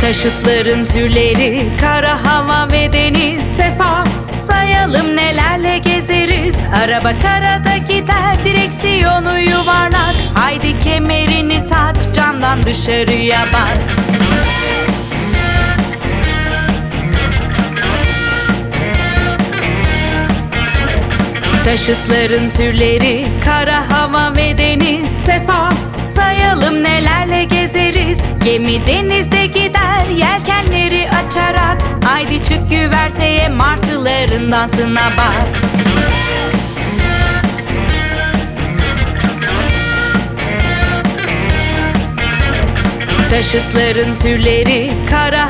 Taşıtların türleri, kara hava ve deniz. Sefa sayalım nelerle gezeriz. Araba karada gider, direksiyonu yuvarlak. Haydi kemerini tak, camdan dışarıya bak. Taşıtların türleri kara hava ve deniz. Sefa Sayalım nelerle gezeriz. Gemi denizde gider yelkenleri açarak. Haydi çık güverteye martıların dansına bak. Taşıtların türleri kara